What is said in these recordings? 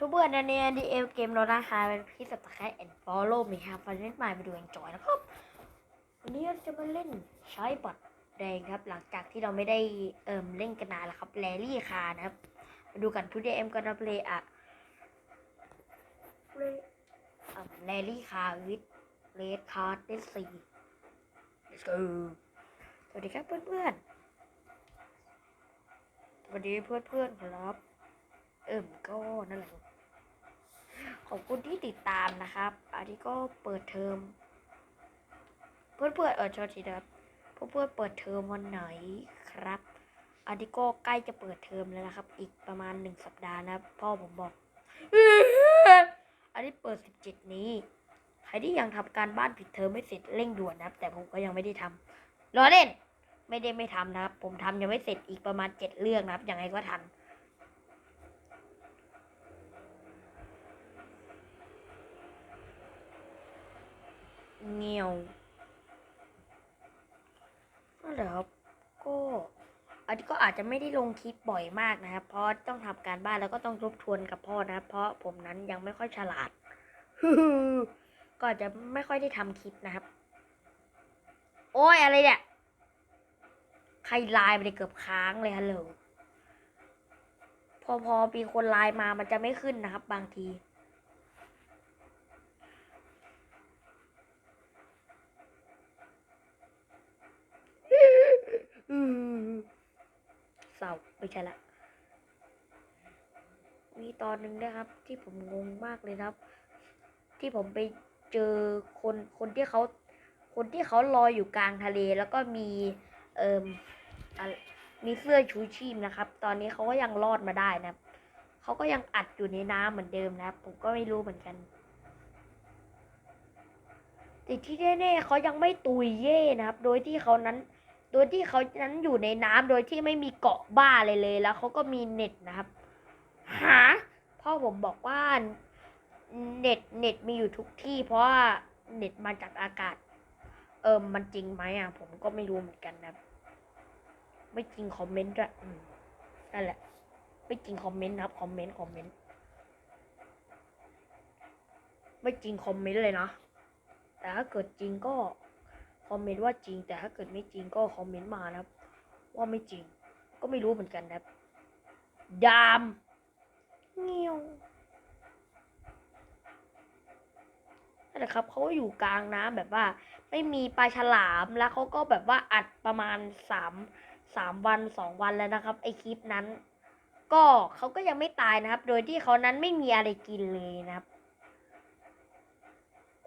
ทุกเพื่อนในดีเอเกมเรานะคะเป็นพี่สับตะไคร้แอนด์ฟอลโล่มีครับฟันเล่นใหม่ไปดูเอนจอยนะครับ วันนี้เราจะมาเล่นใช้บัตรแดงครับ หลังจากที่เราไม่ได้เอิ่มเล่นกันนานแล้วครับแรลี่คานะครับมาดูกันทุกเอ็มกันนะเพลย์อะแรลี่คาวิดเลดคาร์ดเดซี let's go สวัสดีครับเพื่อนๆสวัสดีเพื่อนๆครับ เอิ่มก็นั่นแหละ ขอบคุณที่ติดตามนะครับ อันนี้ก็เปิดเทอม เพื่อนเพื่อนๆเออชอทีนะครับเพื่อนเพื่อนๆเปิดเทอมวันไหนครับ อันนี้ก็ใกล้จะเปิดเทอมแล้วนะครับ อีกประมาณหนึ่งสัปดาห์นะพ่อผมบอก อันนี้เปิดสิบเจ็ดนี้ใครที่ยังทำการบ้านผิดเทอมไม่เสร็จเร่งด่วนนะครับ แต่ผมก็ยังไม่ได้ทำรอเล่น ไม่ได้ไม่ทำนะครับ ผมทำยังไม่เสร็จอีกประมาณเจ็ดเรื่องนะครับยังไงก็ทัน เงียวนั่นแหละครับก็อันนี้ก็อาจจะไม่ได้ลงคลิปบ่อยมากนะครับ เพราะต้องทำการบ้านแล้วก็ต้องทบทวนกับพ่อนะครับเพราะผมนั้นยังไม่ค่อยฉลาดก็อาจจะไม่ค่อยได้ทำคลิปนะครับ โอ้ยอะไรเนี่ยใครไลน์ไปเลยเกือบค้างเลยฮัลโหลพอพอมีคนไลน์มามันจะไม่ขึ้นนะครับ บางที อืมเศร้าไม่ใช่ละ มีตอนหนึ่งนะครับ ที่ผมงงมากเลยครับ ที่ผมไปเจอคนคนที่เขาคนที่เขาลอยอยู่กลางทะเลแล้วก็มีเอ่มอมีเสื้อชูชีพนะครับ ตอนนี้เขาก็ยังรอดมาได้นะครับเขาก็ยังอัดอยู่ในน้ำเหมือนเดิมนะครับ ผมก็ไม่รู้เหมือนกันแต่ที่แน่ๆเขายังไม่ตุยเย่นะครับ โดยที่เขานั้น โดยที่เขานั้นอยู่ในน้ำโดยที่ไม่มีเกาะบ้าเลยเลย แล้วเขาก็มีเน็ตนะครับ หาพ่อผมบอกว่าเน็ตเน็ตมีอยู่ทุกที่ เพราะว่าเน็ตมาจากอากาศ เอิมมันจริงไหมอะ ผมก็ไม่รู้เหมือนกันนะครับไม่จริงคอมเมนต์ด้วยอืมนั่นแหละ ไม่จริงคอมเมนต์นะครับคอมเมนต์คอมเมนต์ไม่จริงคอมเมนต์เลยนะแต่ถ้าเกิดจริงก็ คอมเมนต์ว่าจริง แต่ถ้าเกิดไม่จริงก็คอมเมนต์มานะครับ ว่าไม่จริง ก็ไม่รู้เหมือนกันนะครับ ดามเงี้ยวนั่นแหละครับเขาก็อยู่กลางน้ำแบบว่า ไม่มีปลาฉลามแล้วเขาก็แบบว่าอัดประมาณสามสามวันสองวันแล้วนะครับไอคลิปนั้น ก็เขาก็ยังไม่ตายนะครับ โดยที่เขานั้นไม่มีอะไรกินเลยนะครับ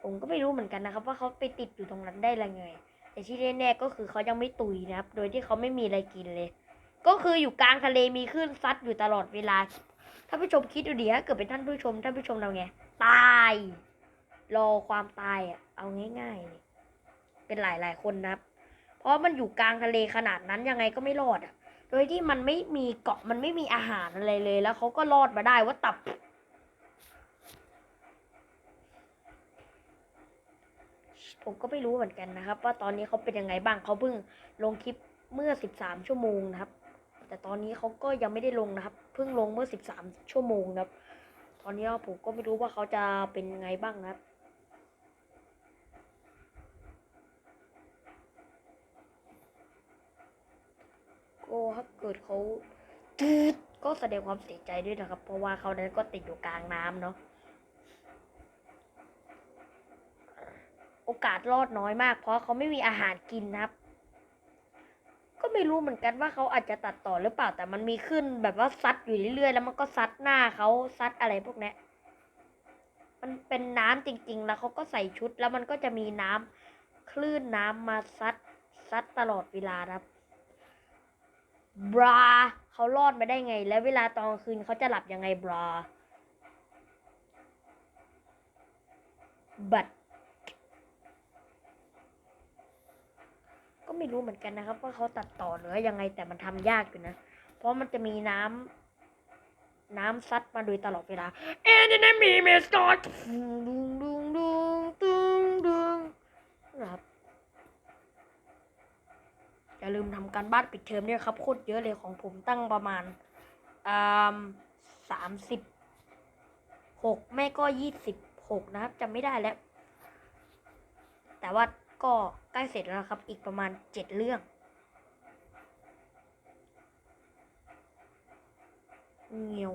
ผมก็ไม่รู้เหมือนกันนะครับ ว่าเขาไปติดอยู่ตรงนั้นได้ยังไง แต่ที่แน่ๆก็คือเขายังไม่ตุยนะครับ โดยที่เขาไม่มีอะไรกินเลย ก็คืออยู่กลางทะเลมีคลื่นซัดอยู่ตลอดเวลาท่านผู้ชมคิดดูดิถ้าเกิดเป็นท่านผู้ชมท่านผู้ชมเราไงตาย รอความตายอะเอาง่ายๆเลยเป็นหลายๆคนนะครับ เพราะมันอยู่กลางทะเลขนาดนั้นยังไงก็ไม่รอดอะ โดยที่มันไม่มีเกาะมันไม่มีอาหารอะไรเลย แล้วเขาก็รอดมาได้ว่าตับ ผมก็ไม่รู้เหมือนกันนะครับ ว่าตอนนี้เขาเป็นยังไงบ้างเขาเพิ่งลงคลิปเมื่อ 13 ชั่วโมงนะครับ แต่ตอนนี้เขาก็ยังไม่ได้ลงนะครับ เพิ่งลงเมื่อ 13 ชั่วโมงนะครับ ตอนนี้ผมก็ไม่รู้ว่าเขาจะเป็นยังไงบ้างนะครับก็ถ้าเกิดเขาจืดก็แสดงความเสียใจด้วยนะครับ เพราะว่าเขานั้นก็ติดอยู่กลางน้ำเนาะ อกาสรอดน้อยมาก เพราะเขาไม่มีอาหารกินนะครับ ก็ไม่รู้เหมือนกันว่าเขาอาจจะตัดต่อหรือเปล่าแต่มันมีขึ้นแบบว่าซัดอยู่เรื่อยๆ แล้วมันก็ซัดหน้าเขาซัดอะไรพวกนี้มันเป็นน้ำจริง ๆ แล้วเขาก็ใส่ชุด แล้วมันก็จะมีน้ำคลื่นน้ำมาซัดซัดตลอดเวลาครับบราเขารอดมาได้ไง แล้วเวลาตอนคืนเขาจะหลับยังไงบราบัต ก็ไม่รู้เหมือนกันนะครับ ว่าเขาตัดต่อหรือยังไงแต่มันทำยากอยู่นะ เพราะมันจะมีน้ำน้ำซัดมาโดยตลอดเวลา And then I me me start ดุงดุงดุงดุงดุงนะครับอย่าลืมทำการบ้านปิดเทอมด้วยครับโคตรเยอะเลยของผมตั้งประมาณอ่าสามสิบหกไม่ก็ยี่สิบหกนะครับจำไม่ได้แล้ว แต่ว่า ก็ใกล้เสร็จแล้วครับ อีกประมาณเจ็ดเรื่อง เงียว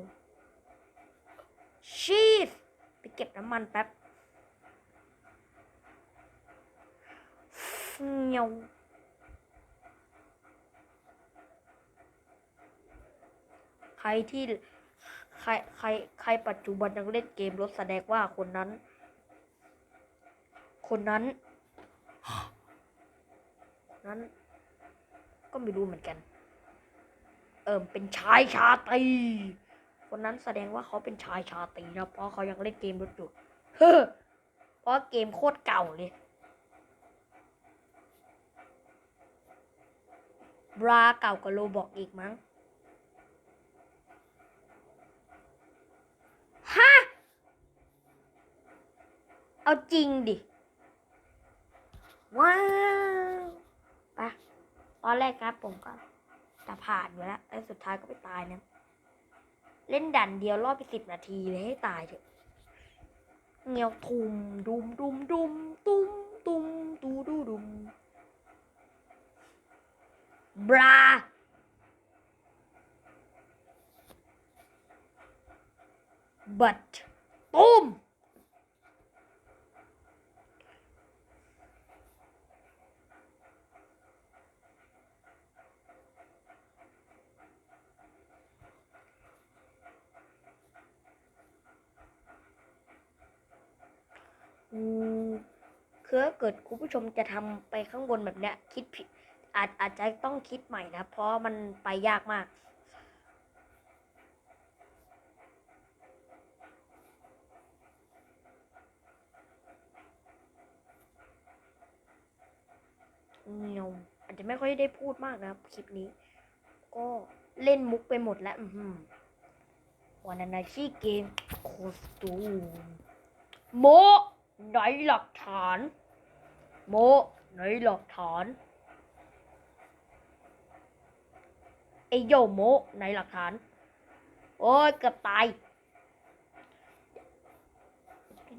ชีสไปเก็บน้ำมันแป๊บ เงียวใครที่ใครใครใครปัจจุบันยังเล่นเกมรถแสดงว่าคนนั้น คนนั้น นั้น ก็ไม่รู้เหมือนกัน เอิมเป็นชายชาตรีคนนั้นแสดงว่าเขาเป็นชายชาตรีนะเพราะเขายังเล่นเกมรถอยู่เฮ้อเพราะเกมโคตรเก่าเลยบราเก่ากว่าโลบอกอีกมั้งฮะเอาจริงดิ ว้าว ปะตอนแรกครับผมก็จะผ่านอยู่แล้วแต่สุดท้ายก็ไปตายเนี่ยเล่นดันเดียวรอบไปสิบนาทีเลยให้ตายเถอะเงียวทุมดุมดุมดุมตุ้มตุ้มตูดูดุมบรา but ตุ้ม อืม คือเกิดคุณผู้ชมจะทำไปข้างบนแบบเนี้ย คิดผิดอาจอาจจะต้องคิดใหม่นะเพราะมันไปยากมากเงียวอาจจะไม่ค่อยได้พูดมากนะคลิปนี้ ก็เล่นมุกไปหมดแล้ว อือหือวันนั้นชื่เกมโคสตูมโม ไหนหลักฐาน โมไหนหลักฐานไอโยโมไหนหลักฐาน โอ้ยเกือบตาย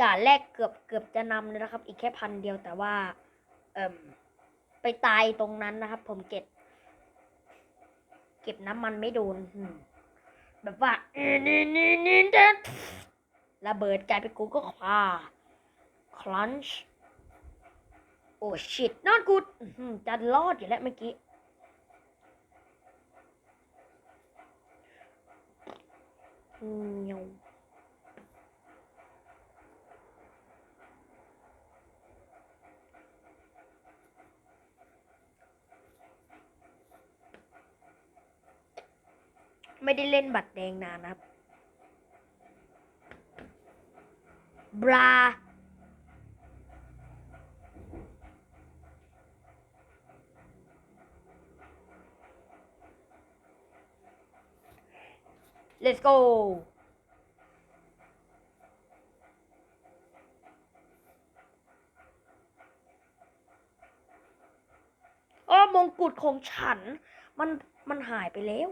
ด่านแรกเกือบเกือบจะนำเลยนะครับ อีกแค่พันเดียวแต่ว่า เอ่มไปตายตรงนั้นนะครับ ผมเก็บ เก็บน้ำมันไม่โดนแบบว่าเอ็นนี่นี่นี่เด็ดระเบิดกลายเป็นกูก็คว้า คลันช์โอ้ชิตนอตกูดจะรอดอยู่แล้วเมื่อกี้อืมเงียวไม่ได้เล่นบัตรแดงนานนะครับ บรา let's go อ้อมงกุฎของฉัน มันมันหายไปแล้ว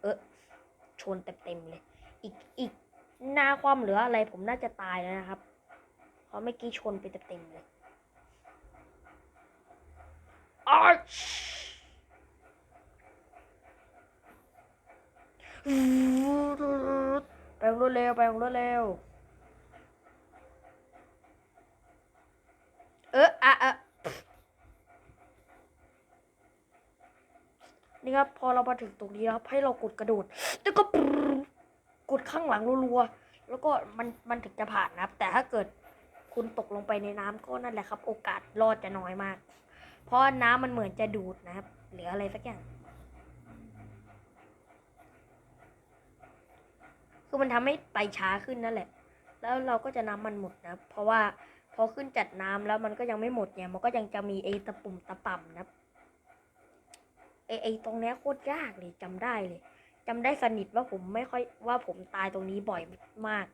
เออชนเต็มๆเลย อีกอีกหน้าความเหลืออะไรผมน่าจะตายแล้วนะครับ เพราะเมื่อกี้ชนไปเต็มๆเลยอาช ไปรวดเร็วไปรวดเร็ว เอออะอะนี่ครับ พอเรามาถึงตรงนี้แล้วให้เรากดกระโดดแล้วก็กดข้างหลังรัวๆ แล้วก็มันมันถึงจะผ่านนะครับ แต่ถ้าเกิดคุณตกลงไปในน้ำก็นั่นแหละครับ โอกาสรอดจะน้อยมาก เพราะน้ำมันเหมือนจะดูดนะครับ หรืออะไรสักอย่าง คือมันทำให้ไปช้าขึ้นนั่นแหละ แล้วเราก็จะน้ำมันหมดนะ เพราะว่าพอขึ้นจัดน้ำแล้วมันก็ยังไม่หมดเนี่ยมันก็ยังจะมีไอตะปุ่มตะป่ำนะไอไอตรงนี้โคตรยากเลยจำได้เลยจำได้สนิทว่าผมไม่ค่อยว่าผมตายตรงนี้บ่อยมาก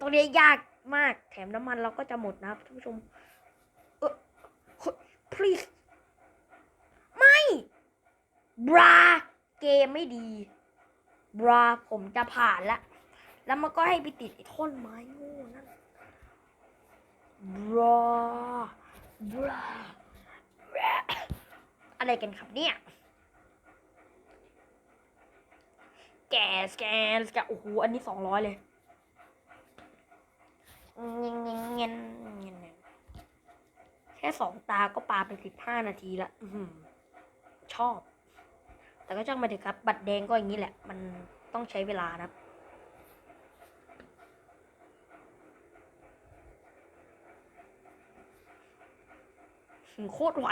ตรงนี้ยากมากแถมน้ำมันเราก็จะหมดนะท่านผู้ชมเออ please ไม่บราเกมไม่ดี บราผมจะผ่านละ แล้วมันก็ให้ไปติดไอ้ท่อนไม้โง่นั่นบรอบรอะไรกันครับเนี่ย แกสแกสแกโอ้โห อันนี้สองร้อยเลยเงี้ยเงี้ยเงี้ยเงี้ยแค่สองตาก็ปาไปสิบห้านาทีละชอบ แต่ก็ช่างมาเถอะครับ บัตรแดงก็อย่างนี้แหละ มันต้องใช้เวลานะครับโคตรไว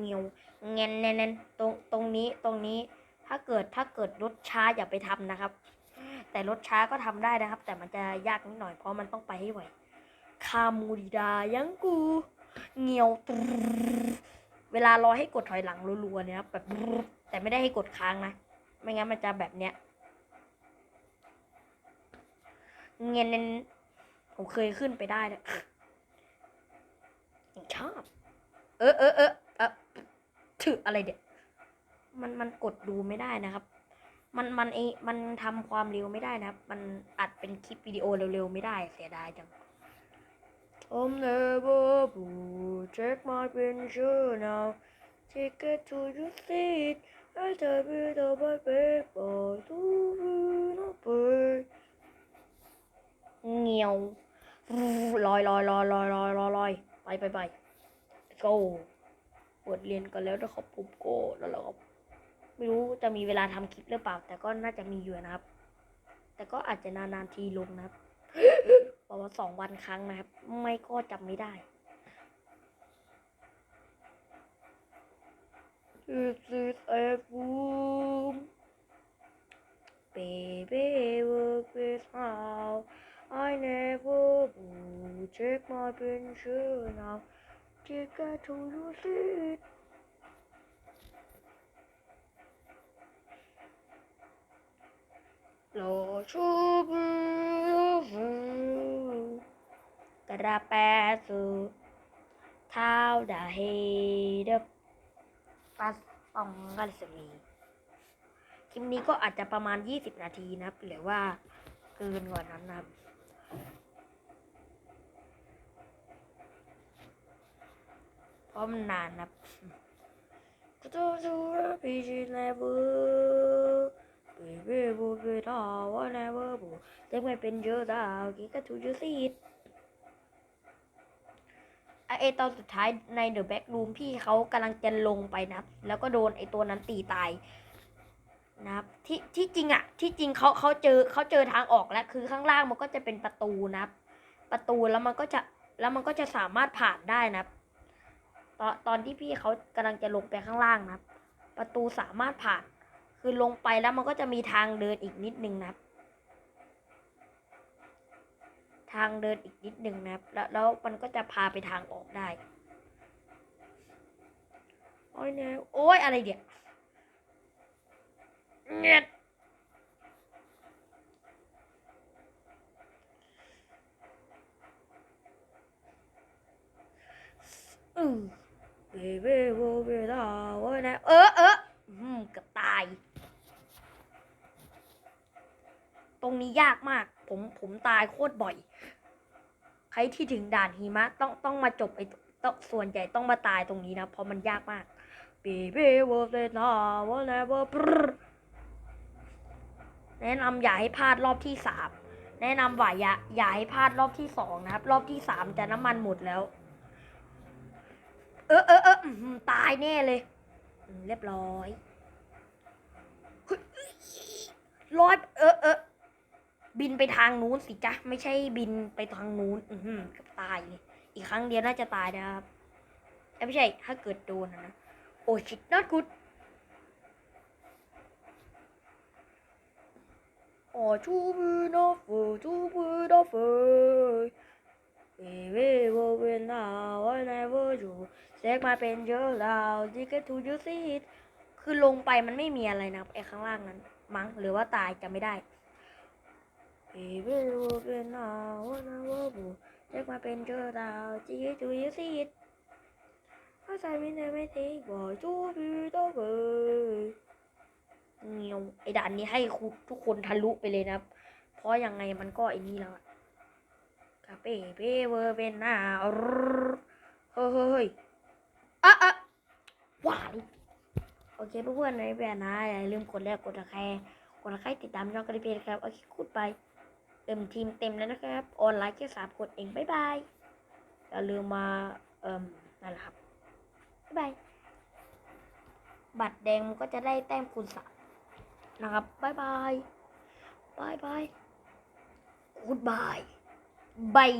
เงียวเงนเนนตรงตรงนี้ตรงนี้ถ้าเกิดถ้าเกิดรถช้าอย่าไปทำนะครับ แต่รถช้าก็ทำได้นะครับ แต่มันจะยากนิดหน่อยเพราะมันต้องไปให้ไวคามูดิดายังกูเงียว เวลารอให้กดถอยหลังรัวๆเนี่ยครับแบบแต่ไม่ได้ให้กดค้างนะ ไม่งั้นมันจะแบบเนี้ยเงียนเนนผมเคยขึ้นไปได้นะยังชอบ เออเออเออเออถืออะไรเด็ดมันมันกดดูไม่ได้นะครับ มันมันเอมันทำความเร็วไม่ได้นะครับ มันอัดเป็นคลิปวิดีโอเร็วๆไม่ได้เสียดายจัง I'm never blue check my picture now take it to your seat I tell you the bad paper to no bird เงียวลอยลอยลอยลอยลอยลอยลอยไปไปไป go เปิดเรียนกันแล้วนะครับผมโก้แล้วเราก็ไม่รู้จะมีเวลาทำคลิปหรือเปล่า แต่ก็น่าจะมีอยู่นะครับ แต่ก็อาจจะนานๆทีลงนะครับ ประมาณสองวันครั้งนะครับ ไม่ก็จำไม่ได้ This is a room Baby work with how I never will check my picture now Take it to your seat โลชูบูบูก ระแปสูเท้าดาเฮเดบปัสตองกัลสมีคลิปนี้ก็อาจจะประมาณ 20 นาทีนะครับ หรือว่าเกินกว่านั้นนะครับเพราะมันนานนะครับก็ต้องดูพีจีนเบอร์เบเบ้บูเบดาวไนเบอร์บูเด็กไม่เป็นเยอะดาวกินก็ถูกยูซีด ไอไอตอนสุดท้ายในเดอะแบ็กรูมพี่เขากำลังจะลงไปนะแล้วก็โดนไอตัวนั้นตีตายนะครับที่ที่จริงอะที่จริงเขาเขาเจอเขาเจอทางออกแล้วคือข้างล่างมันก็จะเป็นประตูนะประตูแล้วมันก็จะแล้วมันก็จะสามารถผ่านได้นะตอนตอนที่พี่เขากำลังจะลงไปข้างล่างนะประตูสามารถผ่าน คือลงไปแล้วมันก็จะมีทางเดินอีกนิดนึงนะครับ ทางเดินอีกนิดนึงนะครับ แล้วแล้วมันก็จะพาไปทางออกได้ โอ้ยเนี่ยโอ้ยอะไรเดี๋ยวเงียอืมเบเบโบเบดาวนะเออเอออืมเกือบตาย ตรงนี้ยากมาก ผมผมตายโคตรบ่อย ครที่ถึงด่านหิมะต้องต้องมาจบไอ้ต้องส่วนใหญ่ต้องมาตายตรงนี้นะ เพราะมันยากมาก Baby was it now whatever แนะนำอย่าให้พลาดรอบที่สามแนะนำว่าอย่าอย่าให้พลาดรอบที่สองนะครับ รอบที่สามจะน้ำมันหมดแล้ว เออเออเออตายแน่เลย เรียบร้อยเฮ้ยร้อยเออเออ บินไปทางนู้นสิจ๊ะ ไม่ใช่บินไปทางนู้น อือหือเกับตาย อีกครั้งเดียวน่าจะตายนะครับไม่ใช่ ถ้าเกิดโดนนะ โอ้ชิด not good อ๋อชูบือนอฟชูบือนอฟเอเวโวเวนาวันไนเวอร์อยู่เซ็กมาเป็นเยอะแล้วดิเกทูยูซีดคือลงไปมันไม่มีอะไรนะไอ้ข้างล่างนั้น มั้งหรือว่าตายจะไม่ได้ เอเวโวเวนนาวันไนเวอร์อยู่เซ็กมาเป็นเยอะแล้วดิเกทูยูซีด I said we never think boy to be the way เงียวไอ้ด่านนี้ให้คุณทุกคนทะลุไปเลยนะเพราะยังไงมันก็ไอ้นี่แล้วอะกาเป้เป้เวอร์เป็นหน้าเฮ้ยเฮ้ยเฮ้ยอะอะว้ายโอเคเพื่อนๆในแบบนะอย่าลืมกดไลค์กดตะแคร์กดตะไคร้ติดตามช่องกระดิเพจครับ โอเคพูดไป เต็มทีมเต็มแล้วนะครับ ออนไลน์แค่สามคนเองบ๊ายบายอย่าลืมมาเอ่มนั่นแหละครับบ๊ายบายบัตรแดงมันก็จะได้แต้มคูณสามนะครับบ๊ายบายบายบายกูดบายบาย